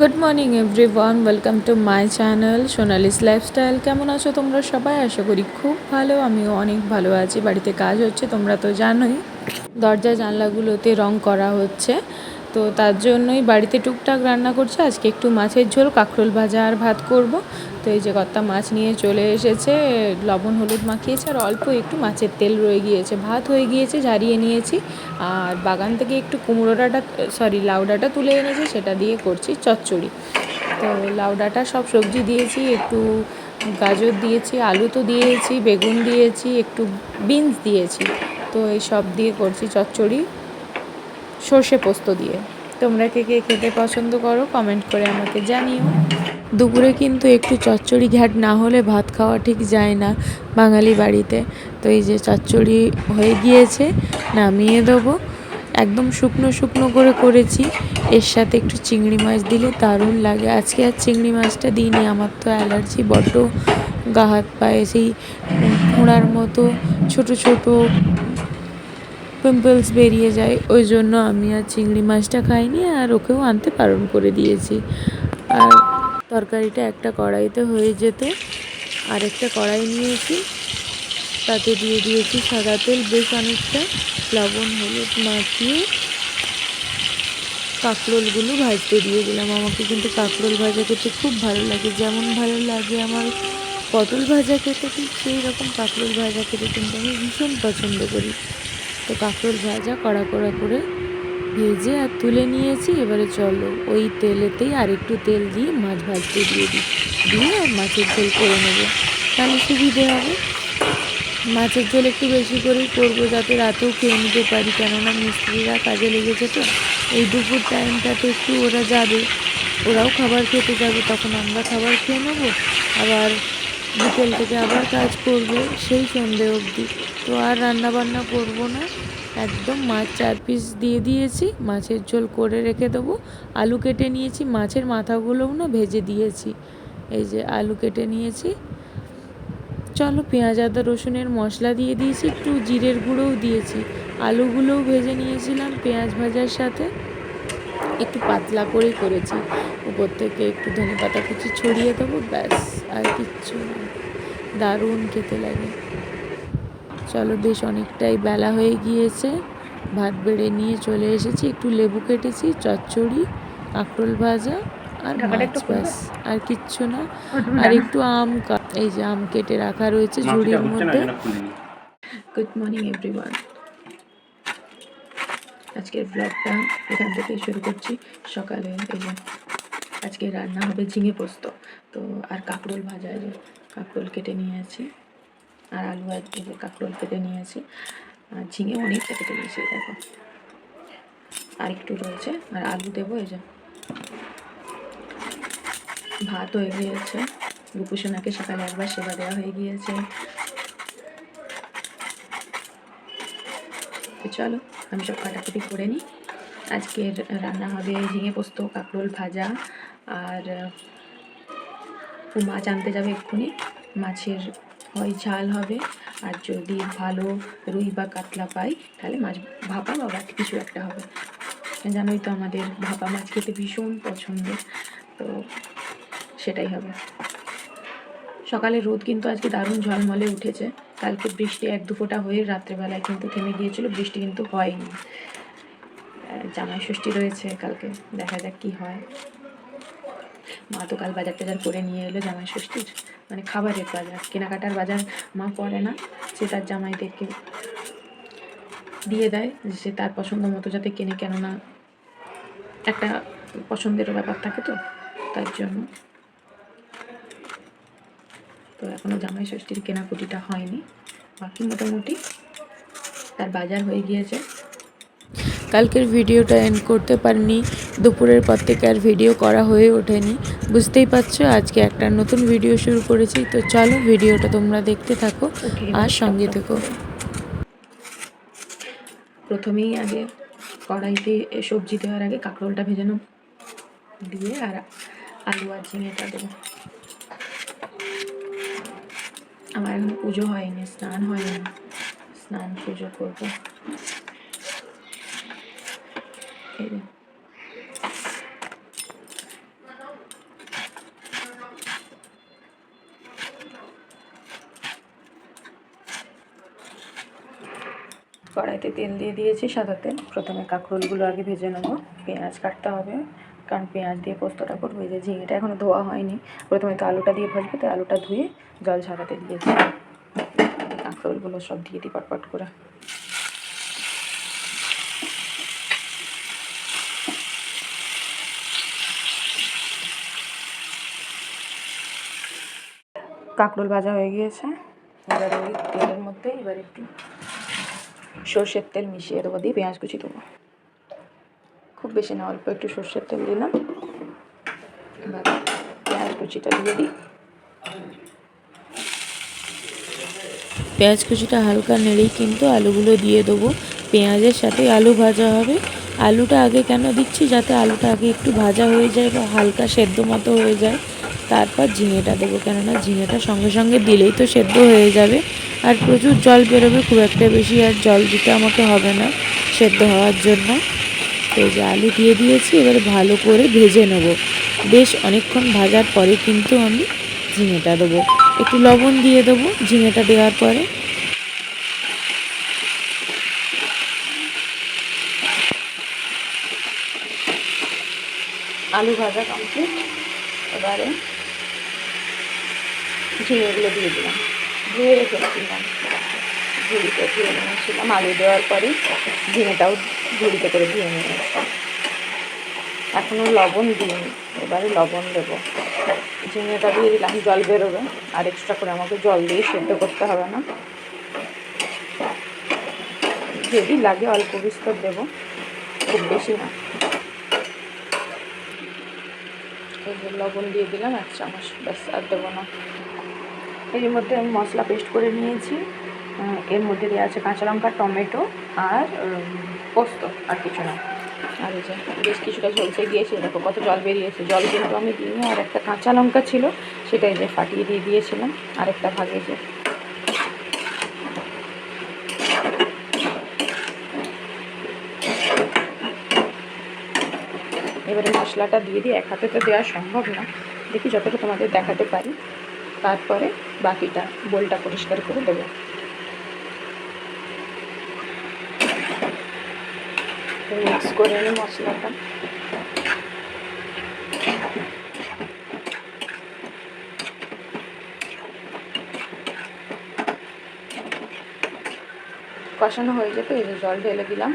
Good morning every one welcome to my channel Sonali's lifestyle কেমন আছো তোমরা সবাই? আশা করি খুব ভালো। আমিও অনেক ভালো আছি। বাড়িতে কাজ হচ্ছে, তোমরা তো জানোই। দরজা, জানলাগুলোতে রং করা হচ্ছে। তো তার জন্যই বাড়িতে টুকটাক রান্না করছে। আজকে একটু মাছের ঝোল, কাঁকরোল ভাজা আর ভাত করব। তো এই যে কর্তা মাছ নিয়ে চলে এসেছে, লবণ হলুদ মাখিয়েছে আর অল্প একটু মাছের তেল রয়ে গিয়েছে। ভাত হয়ে গিয়েছে ঝারিয়ে নিয়েছি। আর বাগান থেকে একটু কুমড়ো ডাঁটা সরি লাউ ডাঁটা তুলে এনেছি, সেটা দিয়ে করছি চচ্চড়ি। তো লাউ ডাঁটা সব সবজি দিয়েছি, একটু গাজর দিয়েছি, আলু তো দিয়েছি, বেগুন দিয়েছি, একটু বিনস দিয়েছি। তো এই সব দিয়ে করছি চচ্চড়ি, সর্ষে পোস্ত দিয়ে। তোমরা কে কে খেতে পছন্দ করো কমেন্ট করে আমাকে জানিও। দুপুরে কিন্তু একটু চচ্চড়ি ঘ্যাট না হলে ভাত খাওয়া ঠিক যায় না বাঙালি বাড়িতে। তো এই যে চচ্চড়ি হয়ে গিয়েছে, নামিয়ে দেবো। একদম শুকনো শুকনো করে করেছি। এর সাথে একটু চিংড়ি মাছ দিলে দারুণ লাগে। আজকে আর চিংড়ি মাছটা দিইনি, আমার তো অ্যালার্জি বড্ড গা হাত পায়ে, সেই ফোঁড়ার মতো ছোট ছোট পিম্পলস বেরিয়ে যায়। ওই জন্য আমি আর চিংড়ি মাছটা খাইনি আর ওকেও আনতে বারণ করে দিয়েছি। আর তরকারিটা একটা কড়াইতে হয়ে যেত। আর একটা কড়াই নিয়েছি। তাতে দিয়ে দিয়েছি সাদা তেল, বেশ অনেকটা লবণ, হলুদ মাখিয়ে কাঁকরোলগুলো ভাজতে দিয়ে দিলাম। আমাকে কিন্তু কাঁকরোল ভাজা খেতে খুব ভালো লাগে। যেমন ভালো লাগে আমার পটল ভাজা খেতে, ঠিক সেই রকম কাঁকরোল ভাজা খেতে কিন্তু আমি ভীষণ পছন্দ করি। তো কাঁকরোল ভাজা কড়া কড়া করে ভেজে আর তুলে নিয়েছি, এবারে চলো ওই তেলেতেই আর একটু তেল দিয়ে মাছ ভাজতে দিয়ে দিই। দিয়ে আর মাছের ঝোল করে নেব। তাহলে সুবিধে হবে। মাছের ঝোল একটু বেশি করেই করব যাতে রাতেও খেয়ে নিতে পারি, কেননা মিস্ত্রিরা কাজে লেগেছে তো। এই দুপুর টাইমটাতে একটু ওরা যাবে, ওরাও খাবার খেতে যাবে, তখন আমরা খাবার খেয়ে নেব। আবার বিকেল থেকে আবার কাজ করবে সেই সন্ধে অবধি। তো আর রান্না বান্না করব না। একদম মাছ চার পিস দিয়ে দিয়েছি, মাছের ঝোল করে রেখে দেবো। আলু কেটে নিয়েছি, মাছের মাথাগুলোও না ভেজে দিয়েছি। এই যে আলু কেটে নিয়েছি। চলো পেঁয়াজ, আদা, রসুনের মশলা দিয়ে দিয়েছি, একটু জিরের গুঁড়োও দিয়েছি। আলুগুলোও ভেজে নিয়েছিলাম পেঁয়াজ ভাজার সাথে। একটু পাতলা করেই করেছি। উপর থেকে একটু ধনে পাতা কুচি ছড়িয়ে দেবো ব্যাস আর কিচ্ছু না। দারুণ খেতে লাগে। চলো বেশ অনেকটাই বেলা হয়ে গিয়েছে। ভাত বেড়ে নিয়ে চলে এসেছি একটু লেবু কেটেছি চচ্চড়ি কাঁকরোল ভাজা আর মাছ ব্যাস আর কিচ্ছু না। আর একটু আম এই যে আম কেটে রাখা রয়েছে ঝুড়ির মধ্যে। গুড মর্নিং এভরিওয়ান আজকের ব্লগটা এখান থেকে শুরু করছি। সকালে এই যে আজকে রান্না হবে ঝিঙে পোস্ত। তো আর কাঁকরোল ভাজা যে কাঁকরোল কেটে নিয়ে আছি। আর আলু আর কাঁকরোল কেটে নিয়ে আছি। আর ঝিঙে অনেকটা কেটে নিয়েছি, দেখো। আর একটু রয়েছে। আর আলু দেবো এই যে। ভাত হয়ে গিয়েছে রূপসোনাকে সকালে একবার সেবা দেওয়া হয়ে গিয়েছে। চলো, আমি সব কাটাকুটি করে নিই। আজকের রান্না হবে ঝিঙে পোস্ত, কাঁকরোল ভাজা, আর মাছ আনতে যাবে এক্ষুনি। মাছের হয় ঝাল হবে, আর যদি ভালো রুই বা কাতলা পাই, তাহলে মাছ, ভাপা বা কিছু একটা হবে। জানোই তো আমাদের ভাপা মাছ খেতে ভীষণ পছন্দ তো সেটাই হবে। সকালে রোদ কিন্তু আজকে দারুণ ঝলমলে উঠেছে। কালকে বৃষ্টি এক দু ফোঁটা হয়ে রাত্রেবেলায় কিন্তু থেমে গিয়েছিল, বৃষ্টি কিন্তু হয়নি। জামাই ষষ্ঠী রয়েছে কালকে, দেখা যাক কি হয়। মা তো কাল বাজার টাজার করে নিয়ে এলো জামাই ষষ্ঠীর। মানে খাবারের বাজার, কেনাকাটার বাজার মা করে না, সে তার জামাইদেরকে দিয়ে দেয় সে তার পছন্দ মতো যাতে কেনে, কেননা একটা পছন্দেরও ব্যাপার থাকে তো, তার জন্য। তো এখনও জামাই ষষ্ঠীর কেনাকুটিটা হয়নি। বাকি মোটামুটি তার বাজার হয়ে গিয়েছে। কালকের ভিডিওটা এন্ড করতে পারিনি। দুপুরের পর থেকে আর ভিডিও করা হয়ে ওঠেনি। বুঝতেই পারছ আজকে একটা নতুন ভিডিও শুরু করেছি। তো চলো ভিডিওটা তোমরা দেখতে থাকো আর সঙ্গে থেকো। প্রথমেই আগে কড়াইতে সবজি দেওয়ার আগে কাঁকরোলটা ভেজে নেব দিয়ে আর আলু আর ঝিঙেটা দেবো। আমার এখন পুজো হয়নি স্নান হয়নি। স্নান পুজো করব। এই যে। কড়াইতে তেল দিয়ে দিয়েছি সাদা তেল। প্রথমে কাঁকরোলগুলো আগে ভেজে নেব। পেঁয়াজ কাটতে হবে, কারণ পেঁয়াজ দিয়ে পোস্তটা করব। যে ঝিঙেটা এখনও ধোয়া হয়নি। প্রথমে তো আলুটা দিয়ে ভাজবো, তো আলুটা ধুয়ে জল ঝরাতে দিয়েছি কাঁকরোলগুলো সব দিয়ে দিই পটপট করে। কাঁকরোল ভাজা হয়ে গিয়েছে। এবার ওই তেলের মধ্যে এবার একটু সর্ষের তেল মিশিয়ে দেবো, দিয়ে পেঁয়াজ কুচি দেবো। খুব বেশি না, অল্প একটু সর্ষের তেল দিলাম। এবার পেঁয়াজ কুচিটা দিয়ে দিই। পেঁয়াজ কুচিটা হালকা নেড়েই কিন্তু আলুগুলো দিয়ে দেবো। পেঁয়াজের সাথে আলু ভাজা হবে। আলুটা আগে কেন দিচ্ছি যাতে আলুটা আগে একটু ভাজা হয়ে যায় বা হালকা সেদ্ধ মতো হয়ে যায়। তারপর ঝিঙেটা দেবো, কেননা ঝিঙেটা সঙ্গে সঙ্গে দিলেই তো সেদ্ধ হয়ে যাবে। আর প্রচুর জল বেরোবে খুব একটা বেশি আর জল দিতে আমাকে হবে না সেদ্ধ হওয়ার জন্য। তো যে আলু দিয়ে দিয়েছি, এবারে ভালো করে ভেজে নেব। বেশ অনেকক্ষণ ভাজার পরে কিন্তু আমি ঝিঙেটা দেবো। একটু লবণ দিয়ে দেবো ঝিঙেটা দেওয়ার পরে। আলু ভাজা কমপ্লিট এবারে ঝিঙেগুলো দিয়ে দিলাম। ধুয়ে রেখেছিলাম। ঝুড়িতে ধুয়ে নিয়েছিলাম, আলু দেওয়ার পরেই ঝিঙেটাও ঝুড়িতে করে ধুয়ে নিয়েছি এখনও লবণ দিইনি, এবারে লবণ দেবো। ঝিঙেটা দিয়ে দিলাম, জল বেরোবে, আর এক্সট্রা করে আমাকে জল দিয়ে সেদ্ধ করতে হবে না। যদি লাগে অল্প বিস্তর দেবো, খুব বেশি না। লবণ দিয়ে দিলাম, এক চামচ, ব্যাস, আর দেবো না। এর মধ্যে আমি মশলা পেস্ট করে নিয়েছি। এর মধ্যে দেওয়া আছে কাঁচা লঙ্কা, টমেটো আর পোস্ত আর কিছু না। আর এই যে বেশ কিছুটা ঝলসে গিয়েছে দেখো কত জল বেরিয়েছে। জল কিন্তু আমি দিইনি, আর একটা কাঁচা লঙ্কা ছিল, সেটা এই যে ফাটিয়ে দিয়ে দিয়েছিলাম। আরেকটা ভাগে যে। এবারে মশলাটা দিয়ে দিই এক হাতে তো দেওয়া সম্ভব না। দেখি যতটা তোমাদের দেখাতে পারি। তারপরে বাকিটা বোলটা পরিষ্কার করে দেবো। মিক্স করে নিই মশলাটা। কষানো হয়ে যেত এই জল ঢেলে দিলাম।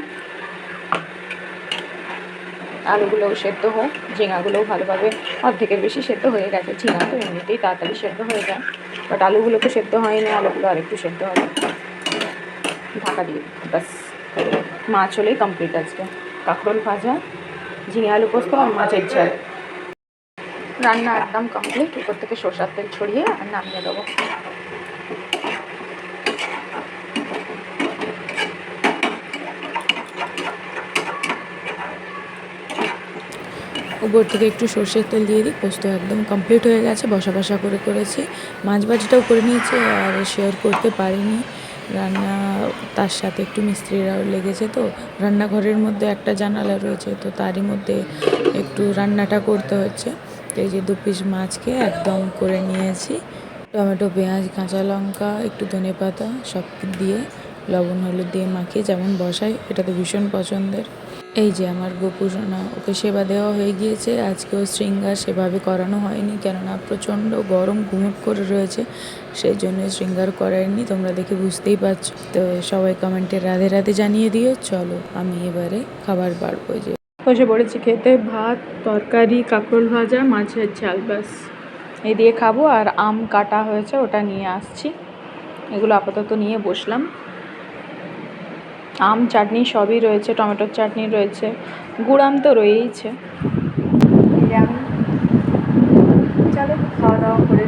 আলুগুলোও সেদ্ধ হোক, ঝিঙাগুলোও ভালোভাবে অর্ধেকের বেশি সেদ্ধ হয়ে গেছে। ঝিঙা তো এমনিতেই তাড়াতাড়ি সেদ্ধ হয়ে যায় বাট আলুগুলো তো সেদ্ধ হয়নি, আলুগুলো আরেকটু সেদ্ধ হবে। ঢাকা দিয়ে, ব্যাস। মাছ হলেই কমপ্লিট আজকে। কাঁকরোল ভাজা, ঝিঙে আলু পোস্ত আর মাছের ঝাল। রান্না একদম কমপ্লিট উপর থেকে সর্ষার তেল ছড়িয়ে আর নামিয়ে দেবো। উপর থেকে একটু সর্ষের তেল দিয়ে দিই, পোস্ত একদম কমপ্লিট হয়ে গেছে, বসা বসা করে করেছি। মাছ ভাজিটাও করে নিয়েছি আর শেয়ার করতে পারিনি। রান্না তার সাথে একটু মিস্ত্রিরাও লেগেছে তো, রান্নাঘরের মধ্যে একটা জানালা রয়েছে তো তারই মধ্যে একটু রান্নাটা করতে হচ্ছে। এই যে দু পিস মাছকে একদম করে নিয়েছি। টমেটো, পেঁয়াজ, কাঁচা লঙ্কা, একটু ধনে পাতা সব দিয়ে, লবণ, হলুদ দিয়ে মাখিয়ে যেমন বসাই এটা তো ভীষণ পছন্দের। এই যে আমার গোপুসোনা ওকে সেবা দেওয়া হয়ে গিয়েছে। আজকেও শৃঙ্গার সেভাবে করানো হয়নি, কেননা প্রচণ্ড গরম ঘুমট করে রয়েছে। সেই জন্য শৃঙ্গার করায়নি, তোমরা দেখে বুঝতেই পারছ। তো সবাই কমেন্টে রাধে রাধে জানিয়ে দিও। চলো, আমি এবারে খাবার বাড়বো যে বসে পড়েছি খেতে, ভাত, তরকারি, কাঁকরোল ভাজা, মাছের ঝাল, ব্যাস। এই দিয়ে খাব, আর আম কাটা হয়েছে, ওটা নিয়ে আসছি। এগুলো আপাতত নিয়ে বসলাম। আম চাটনি সবই রয়েছে টমেটোর চাটনি রয়েছে গুড়াম তো রয়েইছে। চলো খাওয়া দাওয়া করে